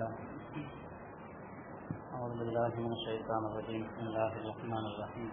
الله أعوذ بالله من الشيطان الرجيم بسم الله الرحمن الرحيم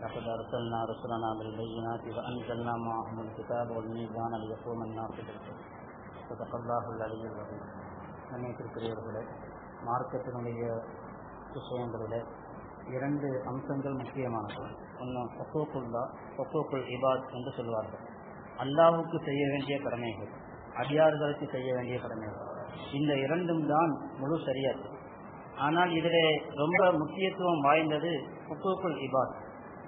لقد أرسلنا رسلنا بالبينات وأنزلنا معهم الكتاب والميزان ليقوم الناس بالقسط صدق الله العلي العظيم கண்ணியத்திற்குரியவர்களே மார்க்கத்தினுடைய விஷயங்களிலே இரண்டு அம்சங்கள் முக்கியமானது ஒன்று ஒசோக்குல்லா ஒசோக்குல் இபாத் என்று சொல்வார்கள் அல்லாஹுக்கு செய்ய வேண்டிய கடமைகள் அடியார்களுக்கு செய்ய வேண்டிய கடமைகள் இந்த இரண்டும் தான் முழு சரியாது. ஆனால் இதில் ரொம்ப முக்கியத்துவம் வாய்ந்தது ஒசோக்குல் இபாத்.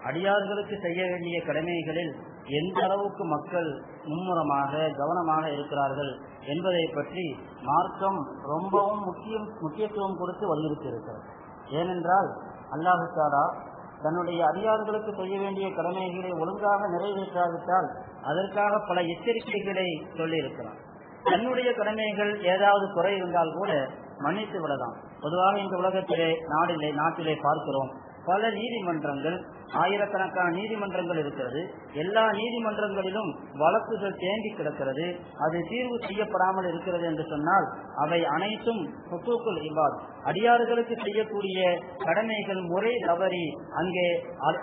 அடியார்களுக்கு செய்ய வேண்டிய கடமைகளில் எந்த அளவுக்கு மக்கள் மும்முரமாக கவனமாக இருக்கிறார்கள் என்பதை பற்றி மார்க்கம் ரொம்பவும் முக்கியம் முக்கியத்துவம் கொடுத்து வலியுறுத்தி இருக்கிறது ஏனென்றால் அல்லாஹு தாலா தன்னுடைய அதிகாரிகளுக்கு செய்ய வேண்டிய கடமைகளை ஒழுங்காக நிறைவேற்றாவிட்டால் அதற்காக பல எச்சரிக்கைகளை சொல்லியிருக்கிறார் தன்னுடைய கடமைகள் ஏதாவது குறை இருந்தால் கூட மன்னித்து விடலாம். பொதுவாக இந்த உலகத்திலே நாடிலே நாட்டிலே பார்க்கிறோம். பல நீதிமன்றங்கள் ஆயிரக்கணக்கான நீதிமன்றங்கள் இருக்கிறது. எல்லா நீதிமன்றங்களிலும் வழக்குகள் தேங்கி கிடக்கிறது. அது தீர்வு செய்யப்படாமல் இருக்கிறது என்று சொன்னால் அவை அனைத்தும் ஹுக்கூக்குல் இபாத். அடியாறுகளுக்கு செய்யக்கூடிய கடமைகள் முறை தவறி அங்கே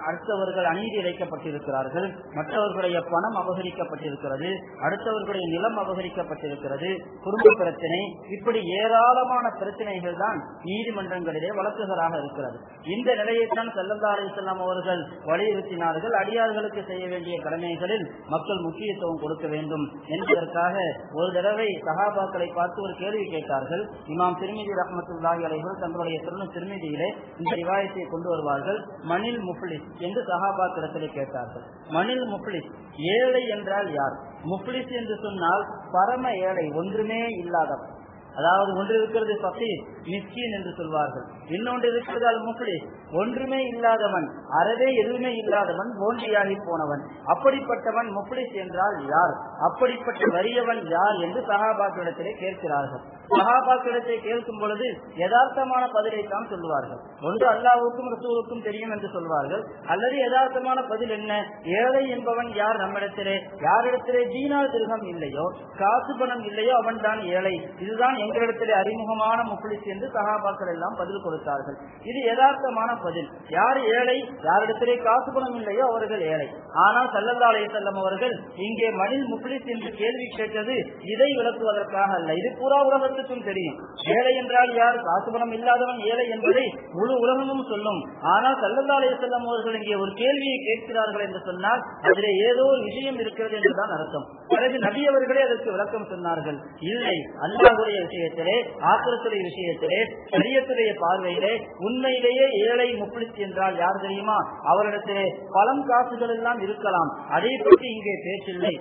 அடுத்தவர்கள் அநீதி இழைக்கப்பட்டிருக்கிறார்கள். மற்றவர்களுடைய பணம் அபகரிக்கப்பட்டிருக்கிறது. அடுத்தவர்களுடைய நிலம் அபகரிக்கப்பட்டிருக்கிறது. குடும்ப பிரச்சனை. இப்படி ஏராளமான பிரச்சனைகள் தான் நீதிமன்றங்களிலே வழக்குகளாக இருக்கிறது. இந்த நிலையைத்தான் செல்லல்லா அலிசல்லாம் அவர்கள் வலியுறுத்தினார்கள். அடியார்களுக்கு செய்ய வேண்டிய கடமைகளில் மக்கள் முக்கியத்துவம் கொடுக்க வேண்டும் என்பதற்காக ஒரு தடவை சகாபாக்களை பார்த்து ஒரு கேள்வி கேட்டார்கள். இமாம் திருமதி ரஹமத்துல்லாஹி அலைகள் தங்களுடைய திருமண திருமதியிலே இந்த ரிவாயத்தை கொண்டு வருவார்கள். மணில் முப்ளிஸ் என்று சகாபாக்கிடத்திலே கேட்டார்கள். மணில் முப்ளிஸ் ஏழை என்றால் யார்? முப்ளிஸ் என்று சொன்னால் பரம ஏழை ஒன்றுமே இல்லாதவர் அதாவது ஒன்று இருக்கிறது பக்கீர் மிஸ்கின் என்று சொல்வார்கள். இன்னொன்று இருக்கிறது அல் முஃப்லிஸ் ஒன்றுமே இல்லாதவன் அறவே எதுவுமே இல்லாதவன் போன்றியாகி போனவன். அப்படிப்பட்டவன் முஃப்லிஸ் என்றால் யார்? அப்படிப்பட்ட வறியவன் யார் என்று சகாபாக்களிடத்திலே கேட்கிறார்கள். சகாபாக்களிடத்தை கேட்கும் பொழுது யதார்த்தமான பதிலை தான் சொல்லுவார்கள். ஒன்று அல்லாவுக்கும் ரசூலுக்கும் தெரியும் என்று சொல்வார்கள். அல்லது யதார்த்தமான பதில் என்ன? ஏழை என்பவன் யார் நம்மிடத்திலே? யாரிடத்திலே தீனால் திருகம் இல்லையோ காசு பணம் இல்லையோ அவன் தான் ஏழை. இதுதான் எங்களிடத்திலே அறிமுகமான முப்ளிஸ் என்று சகாபாக்கள் எல்லாம் பதில் கொடுத்தார்கள். இது யதார்த்தமான பதில். யார் ஏழை? யாரிடத்திலே காசு பணம் இல்லையோ அவர்கள் ஏழை. ஆனால் சல்லல்லாலே செல்லம் அவர்கள் இங்கே மணில் முப்ளிஸ் இப்ளிஸ் என்று கேள்வி கேட்டது இதை விளக்குவதற்காக அல்ல. இது பூரா உலகத்துக்கும் தெரியும். ஏழை என்றால் யார்? காசுபணம் இல்லாதவன் ஏழை என்பதை முழு உலகமும் சொல்லும். ஆனால் சல்லல்லாலே செல்லம் அவர்கள் இங்கே ஒரு கேள்வியை கேட்கிறார்கள் என்று சொன்னால் அதிலே ஏதோ ஒரு விஷயம் இருக்கிறது என்றுதான் அர்த்தம். பிறகு நபி அவர்களே அதற்கு விளக்கம் சொன்னார்கள். இல்லை அல்லாஹுடைய விஷயத்திலே ஆக்கிரத்துடைய விஷயத்திலே சரியத்துடைய பார்வையிலே உண்மையிலேயே ஏழை முப்ளிஸ் என்றால் யார் தெரியுமா? அவரிடத்திலே பலம் காசுகள் எல்லாம் இருக்கலாம். அதை பற்றி இங்கே பேச்சில்லை.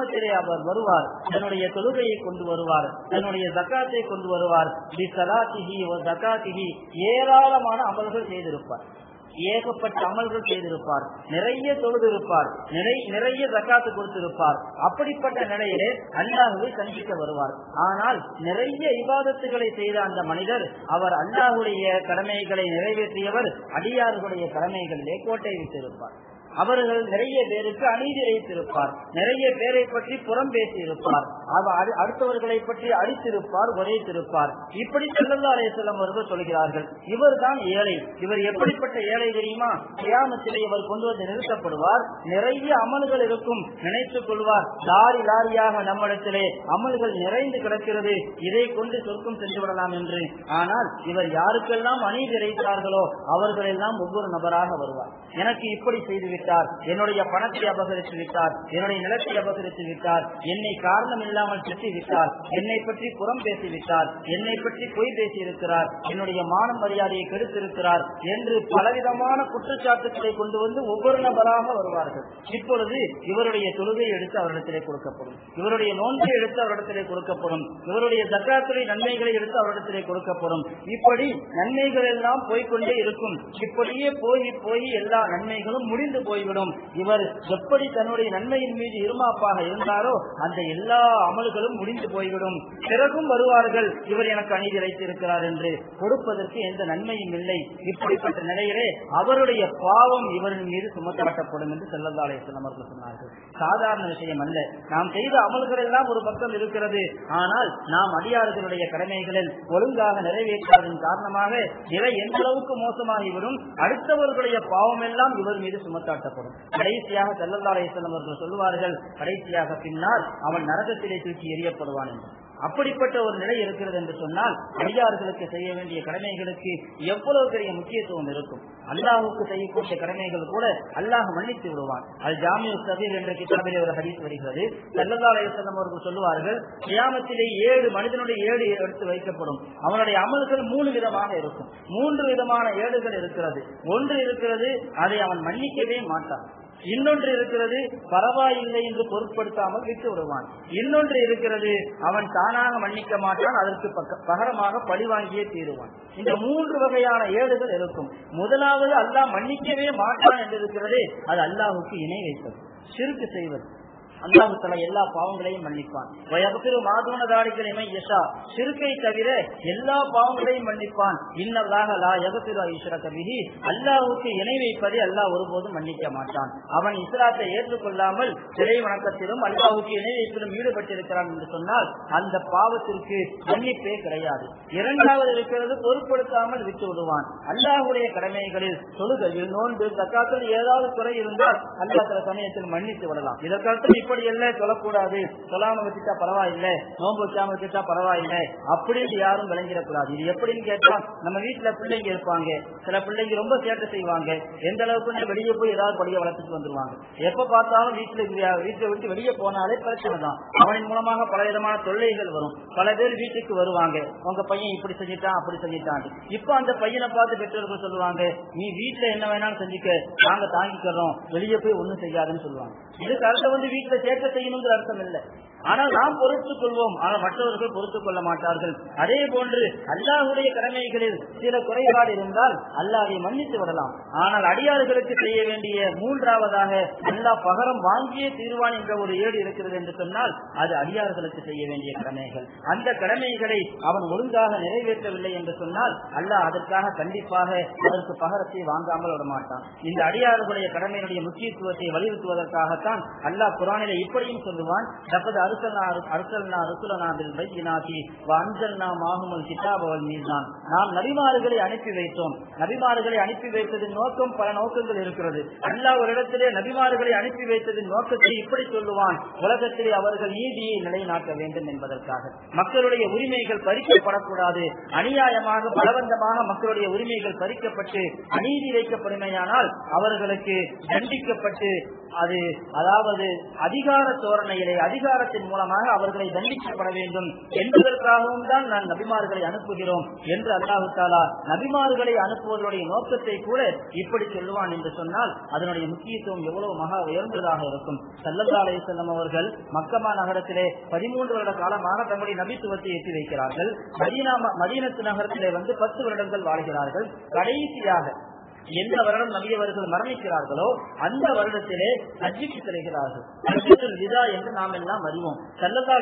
கியாமத்திலே அவர் வருவார். தன்னுடைய தொழுகையை கொண்டு வருவார். தன்னுடைய ஜக்காத்தை கொண்டு வருவார். ஜக்காத்திகி ஏராளமான அமல்கள் செய்திருப்பார். ஏகப்பட்ட அமல்கள் செய்திருப்பார். நிறைய தொழுது இருப்பார் நிறைய ஜக்காத்து கொடுத்திருப்பார். அப்படிப்பட்ட நிலையிலே அல்லாஹுவை சந்திக்க வருவார். ஆனால் நிறைய விவாதத்துகளை செய்த அந்த மனிதர் அவர் அல்லாஹுடைய கடமைகளை நிறைவேற்றியவர் அடியார்களுடைய கடமைகளிலே கோட்டை விட்டிருப்பார். அவர்கள் நிறைய பேருக்கு அநீதி இழைத்திருப்பார். நிறைய பேரை பற்றி புறம் பேசியிருப்பார். அடுத்தவர்களை பற்றி அடித்திருப்பார் உரைத்திருப்பார் இப்படி செல்லல்லா அலையம் அவர்கள் சொல்கிறார்கள். இவர் தான் ஏழை. இவர் எப்படிப்பட்ட ஏழை தெரியுமா? கியாமத்திலே இவர் கொண்டு வந்து நிறுத்தப்படுவார். நிறைய அமல்கள் இருக்கும். நினைத்துக் கொள்வார். லாரி லாரியாக நம்மிடத்திலே அமல்கள் நிறைந்து கிடக்கிறது. இதை கொண்டு சொர்க்கம் சென்று விடலாம் என்று. ஆனால் இவர் யாருக்கெல்லாம் அநீதி இழைத்தார்களோ அவர்களெல்லாம் ஒவ்வொரு நபராக வருவார். எனக்கு இப்படி செய்து விட்டார். என்னுடைய பணத்தை அபகரித்து விட்டார். என்னுடைய நிலத்தை அபகரித்து விட்டார். என்னை காரணம் இல்லாமல் திட்டி விட்டார் என்னை பற்றி புறம் பேசிவிட்டார். என்னை பற்றி பொய் பேசி இருக்கிறார் என்னுடைய மான மரியாதையை கெடுத்திருக்கிறார் என்று பலவிதமான குற்றச்சாட்டுகளை கொண்டு வந்து ஒவ்வொரு நபராக வருவார்கள். இப்பொழுது இவருடைய தொழுகை எடுத்து அவரிடத்திலே கொடுக்கப்படும். இவருடைய நோன்பை எடுத்து அவரிடத்திலே கொடுக்கப்படும். இவருடைய தக்காத்துறை நன்மைகளை எடுத்து அவரிடத்திலே கொடுக்கப்படும். இப்படி நன்மைகள் எல்லாம் போய்கொண்டே இருக்கும். இப்படியே போய் போய் எல்லா நன்மைகளும் முடிந்து போய்விடும். இவர் எப்படி தன்னுடைய நன்மையின் மீது இருமாப்பாக இருந்தாரோ அந்த எல்லா அமல்களும் முடிந்து போய்விடும். பிறகும் வருவார்கள் இவர் எனக்கு அநீதி இழைத்திருக்கிறார் என்று. கொடுப்பதற்கு எந்த நன்மையும் இல்லை. இப்படிப்பட்ட நிலையிலே அவருடைய பாவம் இவரின் மீது சுமத்தப்பட்டப்படும் என்று செல்லதாலயத்தில் அவர்கள் சொன்னார்கள். சாதாரண விஷயம் அல்ல. நாம் செய்த அமல்கள் எல்லாம் ஒரு பக்கம் இருக்கிறது. ஆனால் நாம் அடியார்களுடைய கடமைகளில் ஒழுங்காக நிறைவேற்றாதன் காரணமாக இவை எந்த அளவுக்கு மோசமாகிவிடும் அடுத்தவர்களுடைய பாவம் எல்லாம் இவர் மீது காட்டப்படும். கடைசியாக செல்லந்தாலயத்தில் அவர்கள் சொல்லுவார்கள் கடைசியாக பின்னால் அவன் நரகத்திலே தூக்கி எறியப்படுவான் என்று. அப்படிப்பட்ட ஒரு நிலை இருக்கிறது என்று சொன்னால் அடியார்களுக்கு செய்ய வேண்டிய கடமைகளுக்கு எவ்வளவு பெரிய முக்கியத்துவம் இருக்கும்? அல்லாஹுக்கு செய்யக்கூடிய கடமைகள் கூட அல்லாஹ் மன்னித்து விடுவான். அது ஜாமிய சபீர் என்ற கிதாபிலே ஒரு ஹரிஸ் வருகிறது. செல்லதாலயம் அவர்கள் சொல்லுவார்கள் கியாமத்திலே ஏழு மனிதனுடைய ஏடு எடுத்து வைக்கப்படும். அவனுடைய அமல்கள் மூணு விதமாக இருக்கும். மூன்று விதமான ஏடுகள் இருக்கிறது. ஒன்று இருக்கிறது அதை அவன் மன்னிக்கவே மாட்டான். இன்னொன்று இருக்கிறது பரவாயில்லை என்று பொருட்படுத்தாமல் விட்டு விடுவான். இன்னொன்று இருக்கிறது அவன் தானாக மன்னிக்க மாட்டான் அதற்கு பகரமாக பழி வாங்கியே தீருவான். இந்த மூன்று வகையான ஏடுகள் இருக்கும். முதலாவது அல்லாஹ் மன்னிக்கவே மாட்டான் என்று இருக்கிறது அது அல்லாஹுக்கு இணை வைப்பது சிறுக்கு செய்வது. அல்லாஹு தலா எல்லா பாவங்களையும் மன்னிப்பான். வயபத்திரு மாதூன தாடிகளை யஷா. சிறுக்கை தவிர எல்லா பாவங்களையும் மன்னிப்பான். இன்னல்லாக லா ஈஸ்வர கபிஹி அல்லாஹுக்கு இணை வைப்பதை அல்லாஹ் ஒருபோதும் மன்னிக்க மாட்டான். அவன் இஸ்லாத்தை ஏற்றுக்கொள்ளாமல் சிலை வணக்கத்திலும் அல்லாஹுக்கு இணை வைப்பிலும் ஈடுபட்டிருக்கிறான் என்று சொன்னால் அந்த பாவத்திற்கு மன்னிப்பே கிடையாது. இரண்டாவது இருக்கிறது பொருட்படுத்தாமல் விட்டு விடுவான். அல்லாஹுடைய கடமைகளில் தொழுகையில் நோன்பு தக்காத்தில் ஏதாவது குறை இருந்தால் அல்லாஹ் சில சமயத்தில் மன்னித்து விடலாம். இதற்கடுத்து இப்படி இல்லை சொல்லக்கூடாது. சொல்லாம வச்சுட்டா பரவாயில்லை. நோன்பு வைக்காம வச்சுட்டா பரவாயில்லை. அப்படின்னு யாரும் விளங்கிடக்கூடாது. இது எப்படின்னு கேட்டா நம்ம வீட்டுல பிள்ளைங்க இருப்பாங்க. சில பிள்ளைங்க ரொம்ப சேட்டை செய்வாங்க. எந்த அளவுக்கு வெளியே போய் ஏதாவது படிய வளர்த்துட்டு வந்துருவாங்க. எப்ப பார்த்தாலும் வீட்டுல வீட்டை விட்டு வெளியே போனாலே பிரச்சனை தான். அவனின் மூலமாக பல விதமான தொல்லைகள் வரும். பல பேர் வீட்டுக்கு வருவாங்க. உங்க பையன் இப்படி செஞ்சுட்டான் அப்படி செஞ்சுட்டான். இப்ப அந்த பையனை பார்த்து பெற்றோர்கள் சொல்லுவாங்க நீ வீட்டுல என்ன வேணாலும் செஞ்சுக்க. நாங்க தாங்கிக்கிறோம். வெளியே போய் ஒண்ணும் செய்யாதுன்னு சொல்லுவாங்க. இதுக்கு கருத்தை வந்து வீட்டுல சேர்க்க செய்யணுங்கிற அர்த்தம் இல்லை. ஆனால் நாம் பொறுத்துக் கொள்வோம். ஆனால் மற்றவர்கள் பொறுத்துக் கொள்ள மாட்டார்கள். அதே போன்று அல்லாஹுடைய கடமைகளில் சில குறைபாடு இருந்தால் அல்லாஹை மன்னித்து விடலாம். ஆனால் அடியார்களுக்கு செய்ய வேண்டிய மூன்றாவதாக அல்லா பகரம் வாங்கிய தீர்வான் என்ற ஒரு ஏடு இருக்கிறது என்று சொன்னால் அது அடியார்களுக்கு செய்ய வேண்டிய கடமைகள். அந்த கடமைகளை அவன் ஒழுங்காக நிறைவேற்றவில்லை என்று சொன்னால் அல்லாஹ் அதற்காக கண்டிப்பாக அதற்கு பகரத்தை வாங்காமல் விடமாட்டான். இந்த அடியார்களுடைய கடமையினுடைய முக்கியத்துவத்தை வலியுறுத்துவதற்காகத்தான் அல்லாஹ் குரானில் இப்படியும் சொல்லுவான் "லaqad அர்சல்னா அர்சல்னா ருசுலனா பில் பையினாத்தி வ அன்சல்னா மாஹுமுல் கிதாப நாம் நபிமாறுகளை அனுப்பி வைத்தோம். நபிமாறுகளை அனுப்பி வைத்ததின் நோக்கம் பல நோக்கங்கள் இருக்கிறது. அல்லாஹ் ஒரு இடத்திலே நபிமாறுகளை அனுப்பி வைத்ததின் நோக்கத்தை இப்படி சொல்லுவான் உலகத்திலே அவர்கள் நீதியை நிலைநாட்ட வேண்டும் என்பதற்காக. மக்களுடைய உரிமைகள் பறிக்கப்படக்கூடாது. அநியாயமாக பலவந்தமாக மக்களுடைய உரிமைகள் பறிக்கப்பட்டு அநீதி வைக்கப்படுமையானால் அவர்களுக்கு தண்டிக்கப்பட்டு அது அதாவது அதிகார தோரணையிலே அதிகாரத்தின் மூலமாக அவர்களை தண்டிக்கப்பட வேண்டும். என்பதற்காகவும் தான் நான் நபிமார்களை அனுப்புகிறோம் என்று அல்லாஹு தாலா நபிமார்களை அனுப்புவதனுடைய நோக்கத்தை கூட இப்படி சொல்லுவான் என்று சொன்னால் அதனுடைய முக்கியத்துவம் எவ்வளவு மகா உயர்ந்ததாக இருக்கும். சல்லல்லா அலைஹி வஸல்லம் அவர்கள் மக்கமா நகரத்திலே பதிமூன்று வருட காலமாக தங்களுடைய நபித்துவத்தை எட்டி வைக்கிறார்கள். மதீனா மதீனத்து நகரத்திலே வந்து பத்து வருடங்கள் வாழ்கிறார்கள். கடைசியாக எந்த வருடம் நபியவர்கள் மரணிக்கிறார்களோ அந்த வருடத்திலே அஜிக்கு செல்கிறார்கள். அஜத்துல் விதா என்று நாம் எல்லாம் அறிவோம். சல்லல்லா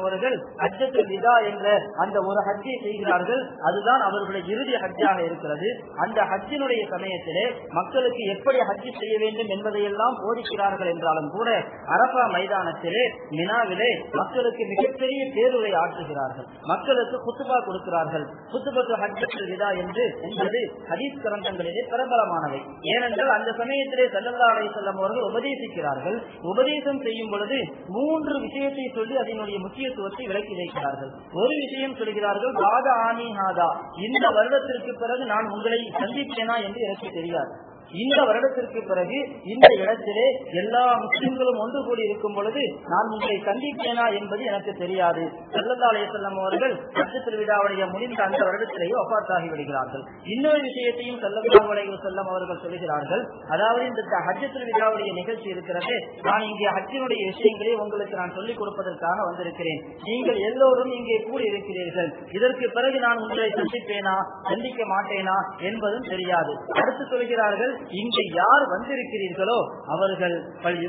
அவர்கள் அஜத்துல் விதா என்ற அந்த ஒரு ஹஜ்ஜை செய்கிறார்கள். அதுதான் அவர்களுடைய இறுதி ஹஜ்ஜாக இருக்கிறது. அந்த ஹஜ்ஜினுடைய சமயத்திலே மக்களுக்கு எப்படி ஹஜ்ஜி செய்ய வேண்டும் என்பதையெல்லாம் போதிக்கிறார்கள் என்றாலும் கூட அரபா மைதானத்திலே மினாவிலே மக்களுக்கு மிகப்பெரிய பேருரை ஆற்றுகிறார்கள். மக்களுக்கு குத்துபா கொடுக்கிறார்கள். குத்துபத்து ஹஜ்ஜத்துல் விதா என்று என்பது ஹதீஸ் கிரந்தங்களிலே பிரபலமானவை. ஏனென்றால் அந்த சமயத்திலே சல்லல்லா அலைஹி வஸல்லம் அவர்கள் உபதேசிக்கிறார்கள். உபதேசம் செய்யும் பொழுது மூன்று விஷயத்தை சொல்லி அதனுடைய முக்கியத்துவத்தை விளக்கி வைக்கிறார்கள். ஒரு விஷயம் சொல்கிறார்கள் பாத ஆனி ஹாதா. இந்த வருடத்திற்கு பிறகு நான் உங்களை சந்திப்பேனா? என்று எனக்கு தெரியாது. இந்த வருடத்திற்கு பிறகு இந்த இடத்திலே எல்லா முஸ்லிம்களும் ஒன்று கூடி இருக்கும் பொழுது நான் உங்களை சந்திப்பேனா என்பது எனக்கு தெரியாது. செல்லல்லா செல்லம் அவர்கள் ஹஜ்ஜு முடிந்த அந்த வருடத்திலேயே ஒப்பாத்தாகி விடுகிறார்கள். இன்னொரு விஷயத்தையும் செல்லல்லா செல்லம் அவர்கள் சொல்கிறார்கள் அதாவது இந்த ஹஜ்ஜத்தில் விழாவுடைய நிகழ்ச்சி இருக்கிறது. நான் இங்கே ஹஜ்ஜினுடைய விஷயங்களை உங்களுக்கு நான் சொல்லிக் கொடுப்பதற்காக வந்திருக்கிறேன். நீங்கள் எல்லோரும் இங்கே கூடி இருக்கிறீர்கள் இதற்கு பிறகு நான் உங்களை சந்திப்பேனா சந்திக்க மாட்டேனா என்பதும் தெரியாது. அடுத்து சொல்கிறார்கள் இங்கு யார் வந்திருக்கிறீர்களோ அவர்கள் பல்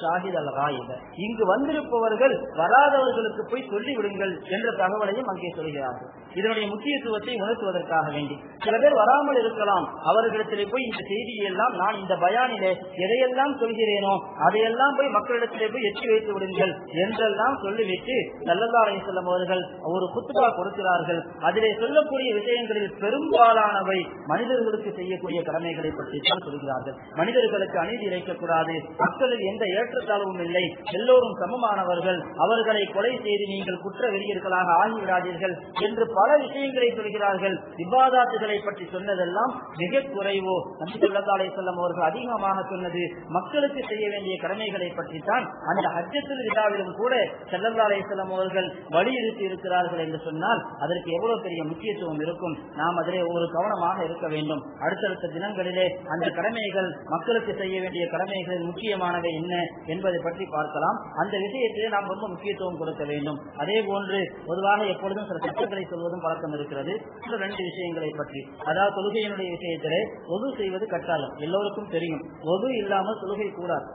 ஷாஹித் அல் ராயித இங்கு வந்திருப்பவர்கள் வராதவர்களுக்கு போய் சொல்லிவிடுங்கள் என்ற தகவலையும் அங்கே சொல்கிறார்கள். இதனுடைய முக்கியத்துவத்தை உணர்த்துவதற்காக வேண்டி. சில பேர் வராமல் இருக்கலாம். அவர்களிடத்திலே போய் இந்த செய்தியை எல்லாம் நான் இந்த பயானிலே எதையெல்லாம் சொல்கிறேனோ அதையெல்லாம் போய் மக்களிடத்திலே போய் எட்டி வைத்து விடுங்கள் என்றெல்லாம் சொல்லிவிட்டு நல்லல்லா செல்லும் அவர்கள் ஒரு குத்துபா கொடுக்கிறார்கள். அதிலே சொல்லக்கூடிய விஷயங்களில் பெரும்பாலானவை மனிதர்களுக்கு செய்யக்கூடிய கடமைகளை பற்றி தான் சொல்கிறார்கள். மனிதர்களுக்கு அநீதி இழைக்கக்கூடாது. மக்களில் எந்த ஏற்றத்தாழ்வும் இல்லை. எல்லோரும் சமமானவர்கள். அவர்களை கொலை செய்து நீங்கள் குற்ற வெறியர்களாக ஆகிவிடாதீர்கள் என்று பல விஷயங்களை சொல்கிறார்கள். விவாதாத்துகளை பற்றி சொன்னதெல்லாம் மிக குறைவோ. நம்பி சொல்லத்தாலே செல்லம் அவர்கள் அதிகமாக சொன்னது மக்களுக்கு செய்ய வேண்டிய கடமைகளை பற்றி தான் அந்த ஹஜ்ஜத்தில் விழாவிலும் கூட செல்லல்லாலே செல்லம் அவர்கள் வலியுறுத்தி இருக்கிறார்கள் என்று சொன்னால் அதற்கு எவ்வளவு பெரிய முக்கியத்துவம் இருக்கும். நாம் அதிலே ஒரு கவனமாக இருக்க வேண்டும். அடுத்தடுத்த தினங்களிலே அந்த கடமைகள் மக்களுக்கு செய்ய வேண்டிய கடமைகள் முக்கியமானவை என்ன என்பதை பற்றி பார்க்கலாம். அந்த விஷயத்திலே நாம் ரொம்ப முக்கியத்துவம் கொடுக்க வேண்டும். அதே போன்று பொதுவாக எப்பொழுதும் சில சட்டங்களை சொல்வதும் பழக்கம் இருக்கிறது. சில ரெண்டு விஷயங்களை பற்றி. அதாவது தொழுகையினுடைய விஷயத்திலே ஒது செய்வது கட்டாயம். எல்லோருக்கும் தெரியும். ஒது இல்லாமல் தொழுகை கூடாது.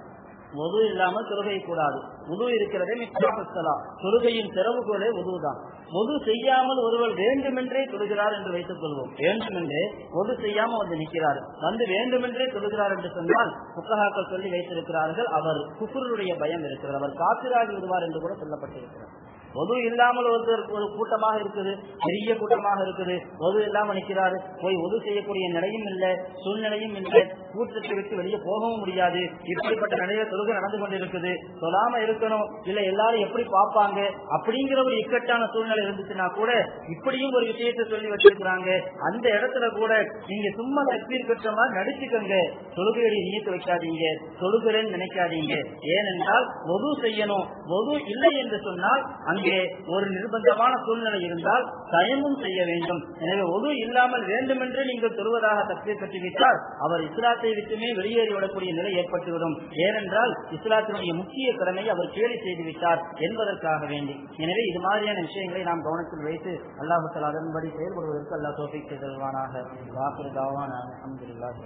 முது இல்லாமல் தொழுகை கூடாது. உது இருக்கிறதே மிச்சலா தொழுகையின் திறவுகோலே உதுதான் ஒது செய்யாமல் ஒருவர் வேண்டுமென்றே தொழுகிறார் என்று வைத்துக் கொள்வோம். வேண்டுமென்றே ஒது செய்யாமல் வந்து நிற்கிறார். வந்து வேண்டுமென்றே தொழுகிறார் என்று சொன்னால் புத்தகாக்கள் சொல்லி வைத்திருக்கிறார்கள் அவர் குஃபருடைய பயம் இருக்கிறது. அவர் காத்திராகி விடுவார் என்று கூட சொல்லப்பட்டிருக்கிறார் பொது இல்லாமல் ஒருத்தர் ஒரு கூட்டமாக இருக்குது பெரிய கூட்டமாக இருக்குது பொது இல்லாம நிற்கிறாரு போய் ஒது செய்யக்கூடிய நிலையும் இல்லை சூழ்நிலையும் இல்லை கூட்டத்தை விட்டு வெளியே போகவும் முடியாது. இப்படிப்பட்ட நிலையில தொழுகை நடந்து கொண்டிருக்குது. சொல்லாம இருக்கணும். இல்ல எல்லாரும் எப்படி பார்ப்பாங்க? அப்படிங்கிற ஒரு இக்கட்டான சூழ்நிலை இருந்துச்சுன்னா கூட இப்படியும் ஒரு விஷயத்தை சொல்லி வச்சிருக்கிறாங்க. அந்த இடத்துல கூட நீங்க சும்மா தக்பீர் பெற்ற மாதிரி நடிச்சுக்கோங்க. தொழுகையை நீத்து வைக்காதீங்க. தொழுகிறேன்னு நினைக்காதீங்க. ஏனென்றால் ஒது செய்யணும். ஒது இல்லை என்று சொன்னால் அங்கே ஒரு நிர்பந்தமான சூழ்நிலை இருந்தால் தயமும் செய்ய வேண்டும். எனவே ஒது இல்லாமல் வேண்டுமென்று நீங்கள் தொழுவதாக தக்பீர் கட்டிவிட்டால் அவர் இஸ்லாத்தை இஸ்லாத்தை விட்டுமே வெளியேறி விடக்கூடிய நிலை ஏற்பட்டுவிடும். ஏனென்றால் இஸ்லாத்தினுடைய முக்கிய கடமை அவர் கேலி செய்துவிட்டார் என்பதற்காக வேண்டி. எனவே இது மாதிரியான விஷயங்களை நாம் கவனத்தில் வைத்து அல்லாஹால அதன்படி செயல்படுவதற்கு அல்லா தோப்பிக் செய்தல்வானாக வாக்குறு தாவான அஹமதுல்லாஹ்